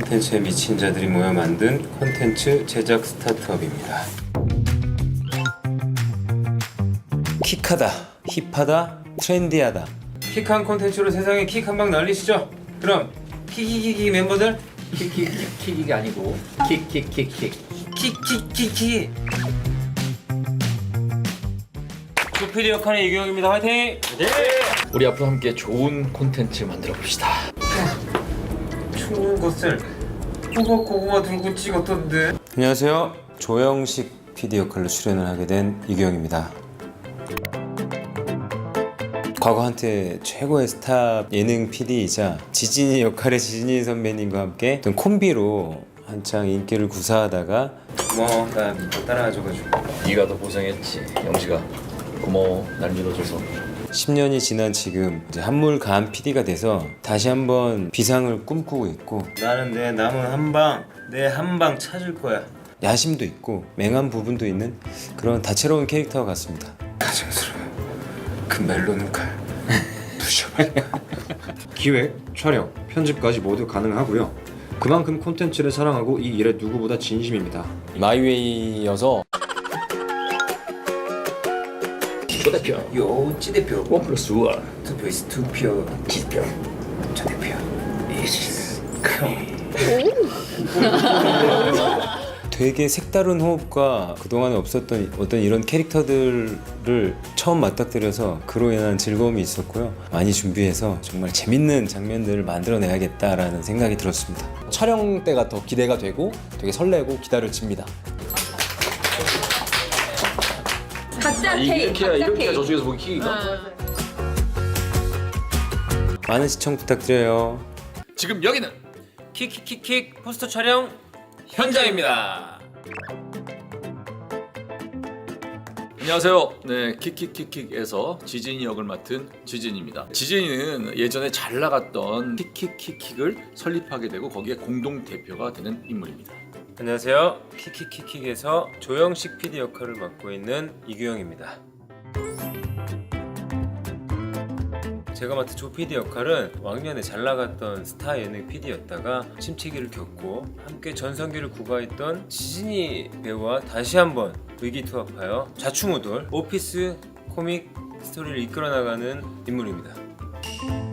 콘텐츠에 미친 자들이 모여 만든 콘텐츠 제작 스타트업입니다. 킥하다, 힙하다, 트렌디하다. 킥한 콘텐츠로 세상에 킥 한 방 날리시죠. 그럼 키키키키 멤버들 킥킥킥킥이 아니고 킥킥킥킥 킥킥킥킥. 조피디 역할의 이경입니다. 화이팅! 우리 앞으로 함께 좋은 콘텐츠 만들어 봅시다 추운 것을 고고 고구마 들고 찍었던데. 안녕하세요. 조영식 PD 역할로 출연을 하게 된 이규영입니다. 과거 한때 최고의 스타 예능 PD이자 지진이 역할의 지진이 선배님과 함께 어떤 콤비로 한창 인기를 구사하다가 고마워 나 따라와줘가지고 네가 더 고생했지 영식아 고마워 날 믿어줘서 10년이 지난 지금 이제 한물간 PD가 돼서 다시 한번 비상을 꿈꾸고 있고 나는 내 남은 한방 내 한방 찾을 거야. 야심도 있고 맹한 부분도 있는 그런 다채로운 캐릭터 같습니다. 가증스러워. 그 멜로는 칼. 부셔버릴까? 기획, 촬영, 편집까지 모두 가능하고요. 그만큼 콘텐츠를 사랑하고 이 일에 누구보다 진심입니다. 마이웨이여서 조대표. 요 찌대표. 원 플러스 원. 투표 is 투표. 찌대표. 저 대표 is 되게 색다른 호흡과 그동안에 없었던 어떤 이런 캐릭터들을 처음 맞닥뜨려서 그로 인한 즐거움이 있었고요. 많이 준비해서 정말 재밌는 장면들을 만들어내야겠다라는 생각이 들었습니다. 촬영 때가 더 기대가 되고 되게 설레고 기다려집니다. 각자 케이크, 각자 케이크. 저쪽에서 보기 킥이가 많은 시청 부탁드려요. 지금 여기는 킥킥킥킥 포스터 촬영 현장입니다. 안녕하세요. 네, 킥킥킥킥에서 지진이 역을 맡은 지진입니다. 지진이는 예전에 잘 나갔던 킥킥킥킥을 설립하게 되고 거기에 공동 대표가 되는 인물입니다. 안녕하세요. 킥킥킥킥에서 조영식 PD 역할을 맡고 있는 이규영입니다. 제가 맡은 조 PD 역할은 왕년에 잘 나갔던 스타 예능 PD였다가 침체기를 겪고 함께 전성기를 구가했던 지진이 배우와 다시 한번 의기투합하여 자충우돌 오피스 코믹 스토리를 이끌어 나가는 인물입니다.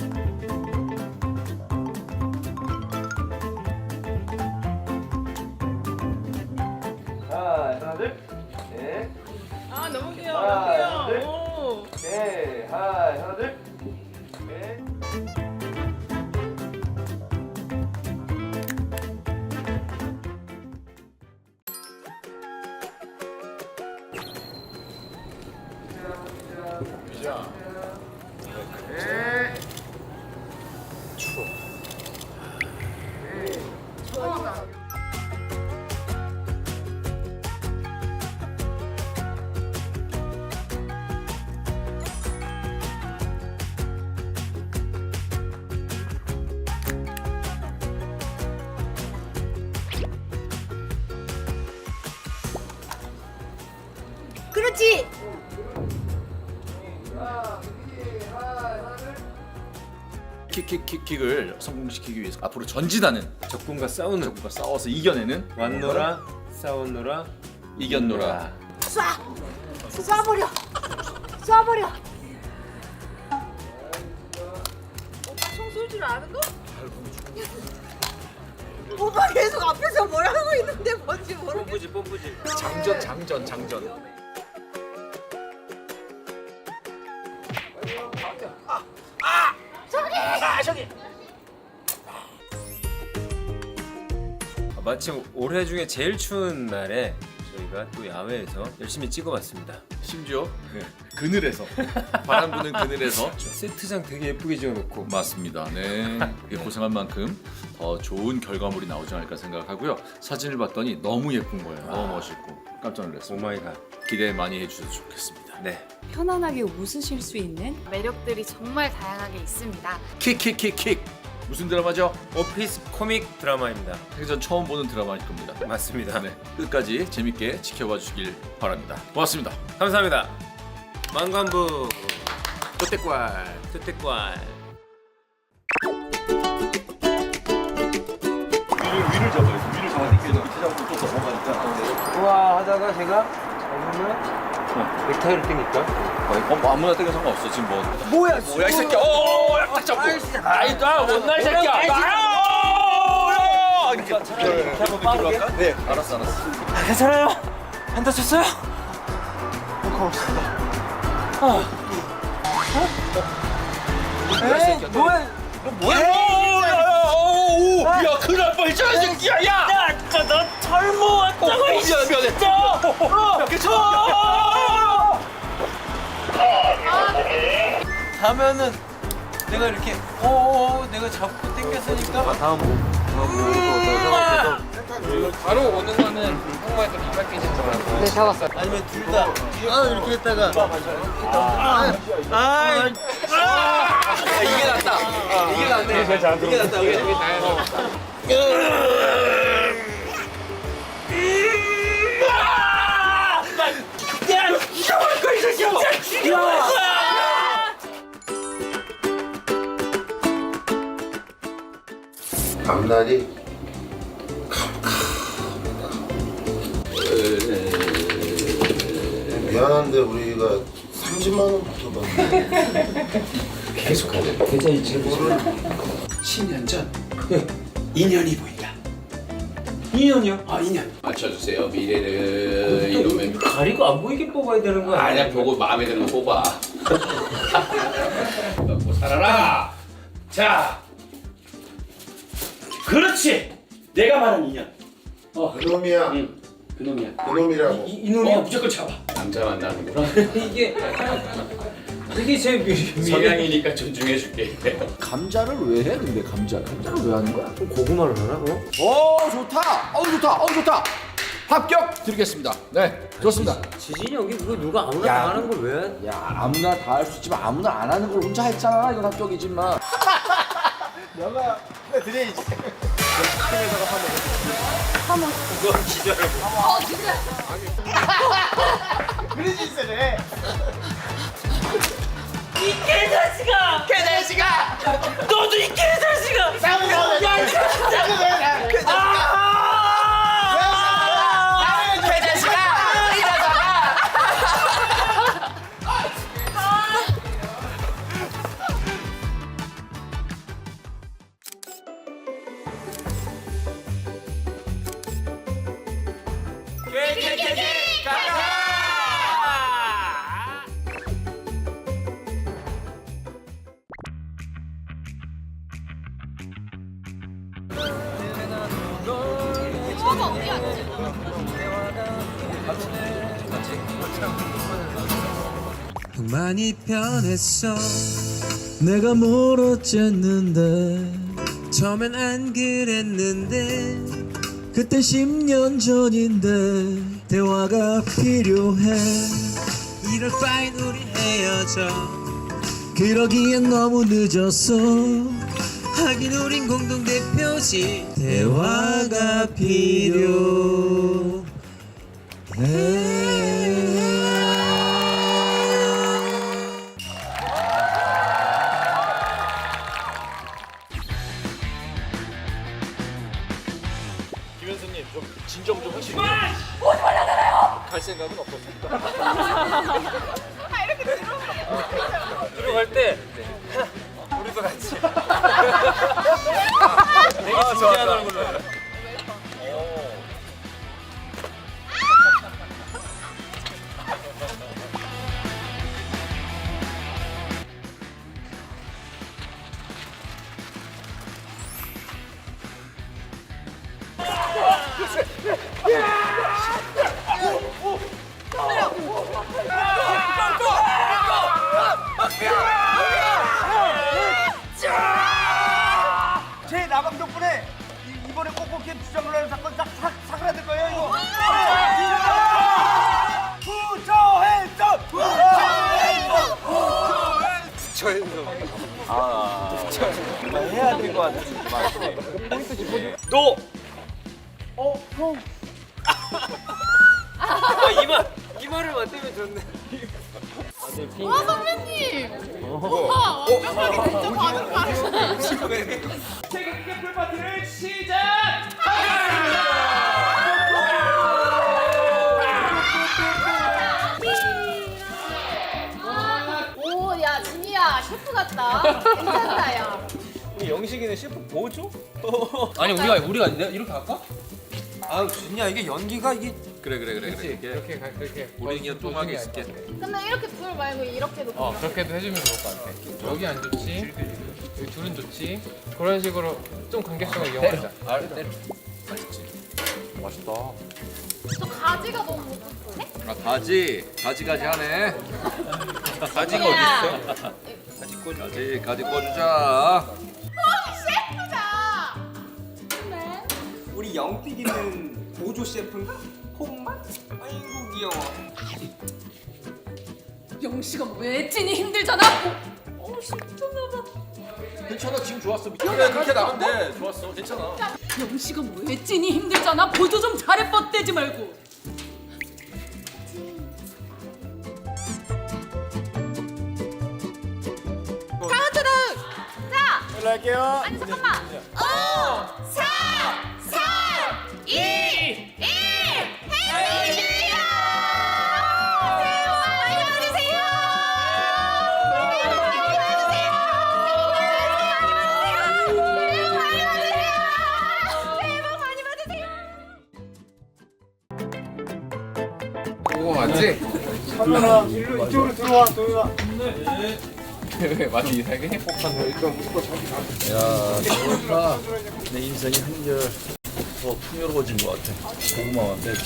킥킥킥킥을 성공시키기 위해서 앞으로 전진하는 적군과 싸우는 적과 싸워서 이겨내는 왔노라 싸웠노라 이겼노라. 쏴. 쏴버려. 쏴버려. 오빠 총 쏠 줄 아는 거? 오빠 계속 앞에서 뭘 하고 있는데 뭔지 모르겠어. 뽐뿌지 뽐뿌지 장전 장전 장전. 마침 올해 중에 제일 추운 날에 저희가 또 야외에서 열심히 찍어봤습니다. 심지어 네, 그늘에서 바람 부는 그늘에서 세트장 되게 예쁘게 지어놓고 맞습니다. 네. 이게 고생한 만큼 더 좋은 결과물이 나오지 않을까 생각하고요. 사진을 봤더니 너무 예쁜 거예요. 너무 멋있고 깜짝 놀랐습니다. 오마이갓. 기대 많이 해주셔도 좋겠습니다. 네. 편안하게 웃으실 수 있는 매력들이 정말 다양하게 있습니다. 킥킥킥킥 무슨 드라마죠? 오피스 코믹 드라마입니다. 생전 처음 보는 드라마일 겁니다. 맞습니다. 네, 끝까지 재밌게 지켜봐 주시길 바랍니다. 고맙습니다. 감사합니다. 만관부 끝대깔. 특택관 좋아하다가 제가 잘못하면 넥타이를 땡길까? 어, 뭐 아무나 때가 상관없어 지금 뭐 뭐야 뭐야 이 새끼 어 약딱 잡고 아이 나 못날 새끼야 아유 이렇게 한번 들어갈까? 네 알았어 알았어 괜찮아요? 안 다쳤어요? 고맙습니다. 뭐야? 뭐야 오, 야, 야 큰일 날 뻔했잖아 이 새끼야 야! 야 진짜 너 잘못 왔다고 어, 미안해 미안해. 진짜. 야 괜찮아 하면은 내가 이렇게 어어 내가 잡고 당겼으니까. 다음 뭐 바로 오는 거는 홍보에서 비박해진 거라서. 네, 잡았어요. 아니면 둘다. 아 이렇게 했다가. 아, 아, 아, 이게 낫다. 이게 낫네. 이게 낫다 이게 앞날이 미안한데 우리가 30만 원부터 받는데 계속하자. 계좌 이체를 10년 전. 2년이 보인다 2년이요? 아 2년 맞춰주세요 미래를. 이러면 가리고 안 보이게 뽑아야 되는 거야 아니야 보고 마음에 드는 거 뽑아. 먹고 살아라! 자 그렇지! 내가 말한 인연. 그놈이야. 그놈이야. 그놈이라고. 이, 이 놈이야. 어, 무조건 잡아. 남자 만나는구나. 이게 이게 제 미, 미, 성향이니까 존중해줄게 감자를 왜 해? 근데 감자 감자를 왜 하는 거야? 고구마를 하나 그럼? 오 좋다. 어우 좋다. 어우 좋다. 합격 드리겠습니다. 네 좋습니다. 지진이 여기 그거 누가 아무나 다 하는 걸 왜? 야 아무나 다 할 수 있지만 아무나 안 하는 걸 혼자 했잖아. 이건 합격이지만. 이 개자식아! 개자식아! 너도 이 개자식아! 싸우고 싸우고 싸우고 많이 변했어. 내가 뭘 어쨌는데. 처음엔 안 그랬는데. 그때 10년 전인데. 대화가 필요해. 이럴 바엔 우리 헤어져. 그러기엔 너무 늦었어. 하긴 우린 공동대표지. 대화가 필요해 갈 생각은 없었습니다. 들어갈 때 우리도 같이. 되게 아, 신기한 얼굴로 이- 이번에 꼭꼭 캠 주장을 사건 싹 사- 사그라들 거예요 이거. 부처행정 부처행정 해야 될 것 같아. 너! 아, 이마 이마를 맞대면 좋네 와 선배님! 우와 완벽하게 진짜 반응 반응 세계 킥풀 파티를 시작하겠습니다. 셰프 같다 괜찮다 야 우리 영식이는 셰프 보조? 아니 우리가 우리가 이렇게 할까? 아 진짜 이게 연기가 이게 그래 그래 그래 그래. 이렇게 가- 이렇게 우리 그냥 뚱하게 있을게. 근데 이렇게 둘 말고 이렇게도. 어 그렇게도 해주면 좋을 것 같아. 여기 안 좋지? 여기 둘은 좋지? 그런 식으로 좀 관계성을 이용하자. 맛있다. 저 가지가 너무 먹고 싶은데? 아 가지 가지가지 하네. 가지가 야. 어디 있어? 가지 꽂 가지 가지 꽂주자. 우리 영픽이는 보조 셰프인가? 콩맛? 아이고 귀여워. 영식아 왜 찐이 힘들잖아. 어, 힘드나 봐. 괜찮아 지금 좋았어. 그래 그렇게 돼. 좋았어 괜찮아. 영식아 왜 찐이 힘들잖아. 보조 좀 잘해 뻗대지 말고. 카운트다운. 자. 연락할게요. 아니 잠깐만. 5, 4, 맞지? 하늘아 일로 이쪽으로 들어와 도윤아. 왜 많이 이상해? 내 인생이 한결 더 풍요로워진 것 같아. 고구마 내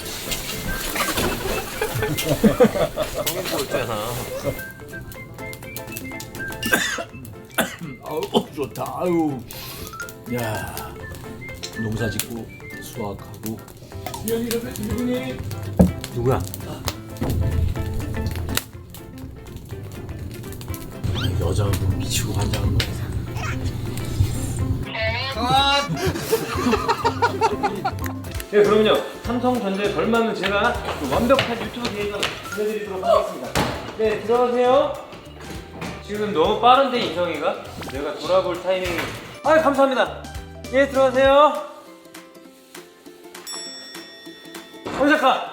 아우 좋다. 아유. 야. 농사 짓고 수확하고 누구야? 여자하고 미치고 환장한 거. 네, 그럼요. 삼성전자에 걸맞는 제가 그 완벽한 유튜브 계획을 보내드리도록 하겠습니다. 네, 들어가세요. 지금 너무 빠른데 인성이가? 내가 돌아볼 타이밍이. 아, 감사합니다. 예, 들어가세요. 홍 작가.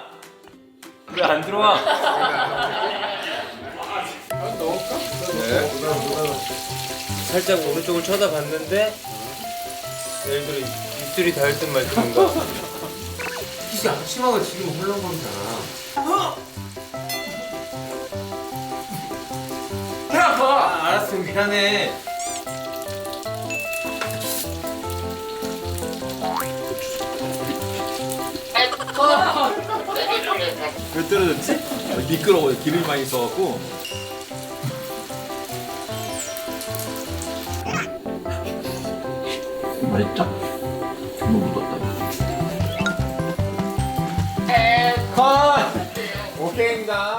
왜 안 들어와? 살짝 오른쪽을 쳐다봤는데 예를 들어 입술이 닿을 듯말 듯인가 이게 앞치마가 지금 헐렁거리잖아 아, 알았어 미안해 왜 떨어졌지? 미끄러워 기름이 많이 써갖고 맛있다? 너무 묻었다 오케이입니다.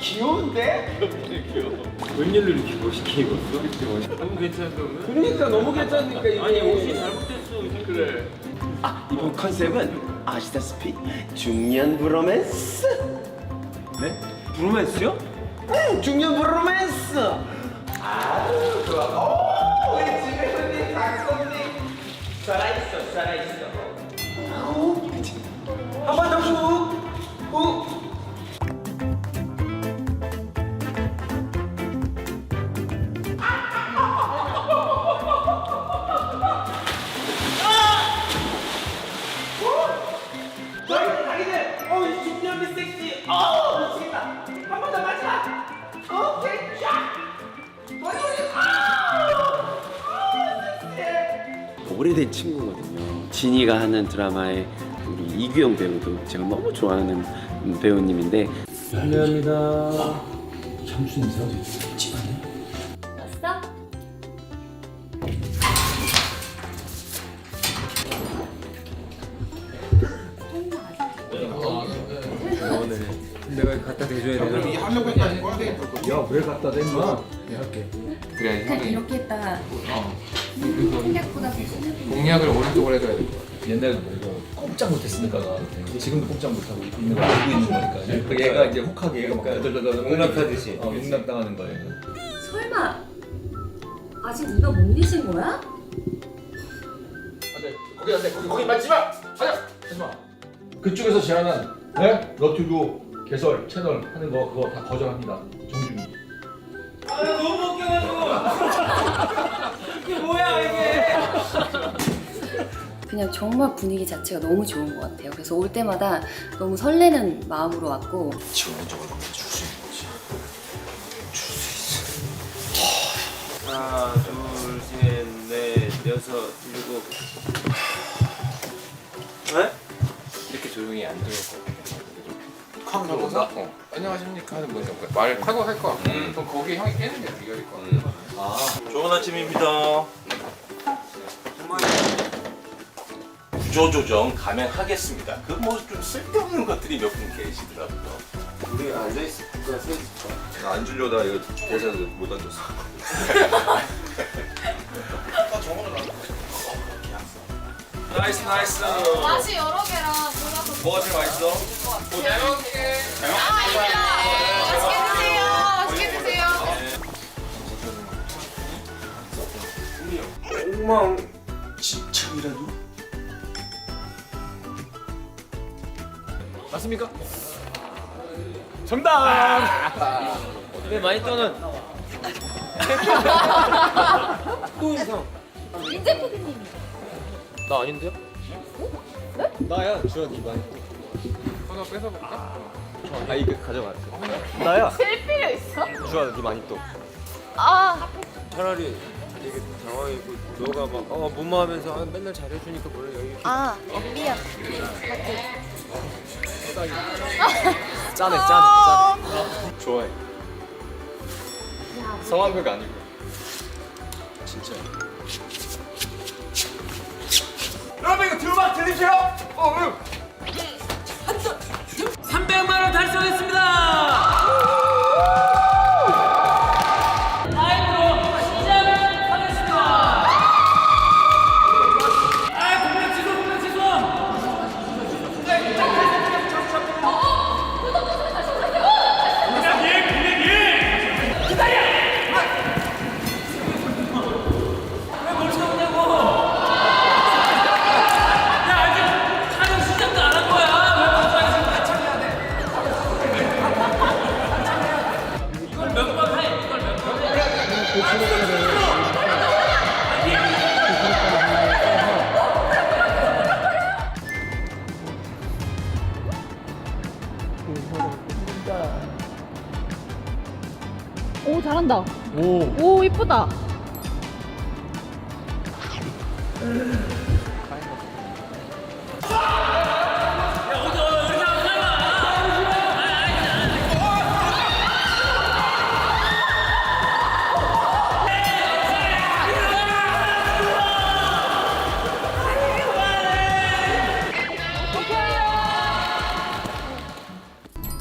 어? 귀여운데? 웬일로 이렇게 멋있게 입었어? 너무 괜찮은데 오늘? 그러니까 너무 괜찮으니까 이게. 아니 옷이 잘못됐어 그래 아, 이번 컨셉은 아시다시피 중년 브로맨스. 네? 브로맨스요? 응, 중년 브로맨스. 아유, 좋아. 오, 우리 집에 손님, 닭손님. 살아있어, 살아있어. 아우, 그치. 한번 더 후. 후. 오래된 친구거든요. 진이가 하는 드라마의 우리 이규영 배우도 제가 너무 좋아하는 배우님인데 실례합니다. 왔어? 내가 갖다 대줘야 되나? 야왜 갖다 대 임마? 그래 그냥 형이 이렇게 했다가 생각보다 공략을 오른쪽으로 해줘야 될 것 같아. 옛날에 뭐 꼼짝 못했으니까 지금도 꼼짝 못하고 있는 거 알고 있는 거니까. 그러니까 얘가 이제 혹하게 얘가 막 농락하듯이. 어, 농락 당하는 거예요. 설마 아직 누가 못 잊은 거야? 안돼 거기 안돼 거기 거기 만지마! 하자! 하지 마! 그쪽에서 제안한 네? 너튜브 개설 채널 하는 거 그거 다 거절합니다. 정중히 아 너무 웃겨가지고 이게 뭐야 이게 그냥 정말 분위기 자체가 너무 좋은 것 같아요. 그래서 올 때마다 너무 설레는 마음으로 왔고 하나, 둘, 셋, 넷, 여섯, 일곱. 네? 이렇게 조용히 안 들을 것 같아. 콱 들어서 어, 안녕하십니까 하는 분이 없고 말을 하고 할 거. 음. 그럼 거기 형이 깨는 게 비결일 거. 좋은 아침입니다. 구조 조정 감행하겠습니다. 그 뭐 좀 쓸데없는 것들이 몇 분 계시더라고요. 우리 앉아 있을까 서 있을까? 앉으려다 이거 대사도 못 앉았어. 나이스 나이스. 맛이 여러 개라 뭐가 제일 맛있어? 맛있게 드세요. 맛있게 드세요. 엉망. 진참이라도 맞습니까? 왜 많이 떠는? 또 이상. 윤재 PD님 나 아닌데요? 나야 주원이 많이. 하나 뺏어볼까? 아 이거 가져갔어. 나야. 셀 필요 있어? 주원아 니 많이 떠. 아 차라리 되게 당황했고 너가 막어 뭐뭐 하면서 아, 맨날 잘해주니까 원래 여기 이렇게 아, 미안. 짜네 짜네 짜네. 좋아해. 성황극 아니고. 진짜. 여러분 이거 들어봐 들리세요? 어 응. 300만 원 달성했습니다. 오. 오 이쁘다.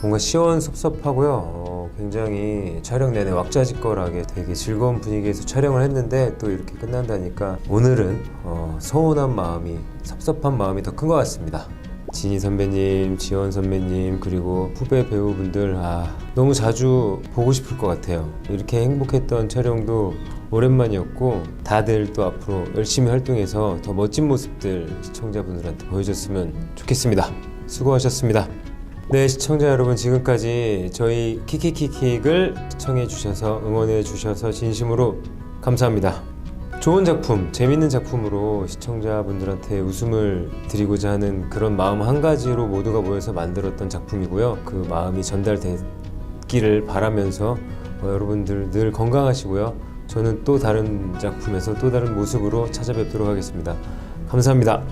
뭔가 시원섭섭하고요. 어, 굉장히 촬영 내내 왁자지껄하게 되게 즐거운 분위기에서 촬영을 했는데 또 이렇게 끝난다니까 오늘은 어, 서운한 마음이 섭섭한 마음이 더 큰 것 같습니다. 진희 선배님, 지원 선배님 그리고 후배 배우분들 아 너무 자주 보고 싶을 것 같아요. 이렇게 행복했던 촬영도 오랜만이었고 다들 또 앞으로 열심히 활동해서 더 멋진 모습들 시청자분들한테 보여줬으면 좋겠습니다. 수고하셨습니다. 네 시청자 여러분 지금까지 저희 키키키킥을 시청해 주셔서 응원해 주셔서 진심으로 감사합니다. 좋은 작품, 재밌는 작품으로 시청자분들한테 웃음을 드리고자 하는 그런 마음 한 가지로 모두가 모여서 만들었던 작품이고요. 그 마음이 전달되기를 바라면서 어, 여러분들 늘 건강하시고요. 저는 또 다른 작품에서 또 다른 모습으로 찾아뵙도록 하겠습니다. 감사합니다.